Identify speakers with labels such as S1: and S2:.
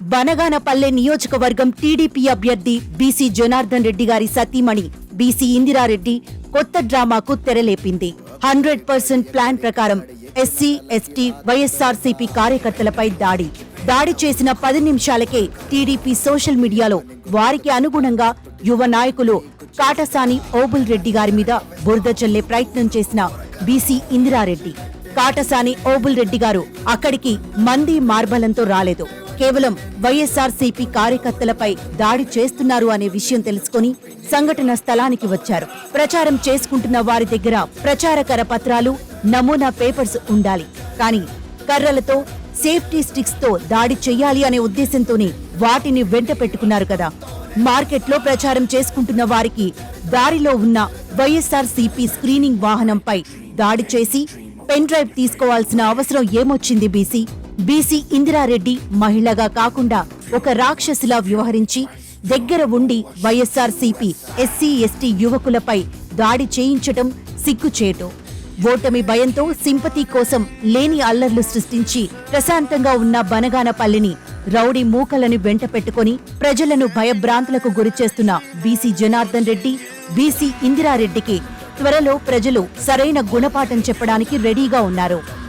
S1: బనగానపల్లె నియోజకవర్గం టీడీపీ అభ్యర్థి బీసీ జనార్దన్ రెడ్డి గారి సతీమణి బీసీ ఇందిరారెడ్డి కొత్త డ్రామాకు తెరలేపింది. హండ్రెడ్ పర్సెంట్ ప్లాన్ ప్రకారం ఎస్సీ ఎస్టీ వైఎస్ఆర్సీపీ కార్యకర్తలపై దాడి. దాడి చేసిన పది నిమిషాలకే టీడీపీ సోషల్ మీడియాలో వారికి అనుగుణంగా యువ నాయకులు కాటసాని ఓబుల్ రెడ్డి గారి మీద బురద చల్లే ప్రయత్నం చేసిన బీసీ ఇందిరారెడ్డి. కాటసాని ఓబుల్ రెడ్డి గారు అక్కడికి మంది మార్బలంతో రాలేదు. కేవలం వైఎస్ఆర్ సిపి కార్యకర్తలపై దాడి చేస్తున్నారు అనే విషయం తెలుసుకొని సంఘటన స్థలానికి వచ్చారు. ప్రచారం చేసుకుంటున్న వారి దగ్గర ప్రచారకర పత్రాలు నమూనా పేపర్స్ ఉండాలి. కానీ కర్రలతో సేఫ్టీ స్టిక్స్తో దాడి చెయ్యాలి అనే ఉద్దేశంతోనే వాటిని వెంట పెట్టుకున్నారు కదా. మార్కెట్లో ప్రచారం చేసుకుంటున్న వారికి దారిలో ఉన్న వైఎస్ఆర్ సిపి స్క్రీనింగ్ వాహనంపై దాడి చేసి పెన్ డ్రైవ్ తీసుకోవాల్సిన అవసరం ఏమొచ్చింది బీసీ? బీసీ ఇందిరారెడ్డి మహిళగా కాకుండా ఒక రాక్షసిలా వ్యవహరించి దగ్గర ఉండి వైఎస్ఆర్సీపీ ఎస్సీ ఎస్టీ యువకులపై దాడి చేయించటం సిగ్గుచేటు. ఓటమి భయంతో సింపతి కోసం లేని అల్లర్లు సృష్టించి ప్రశాంతంగా ఉన్న బనగానపల్లిని రౌడీ మూకలను వెంట పెట్టుకుని ప్రజలను భయభ్రాంతులకు గురిచేస్తున్న బీసీ జనార్దన్ రెడ్డి బీసీ ఇందిరారెడ్డికి త్వరలో ప్రజలు సరైన గుణపాఠం చెప్పడానికి రెడీగా ఉన్నారు.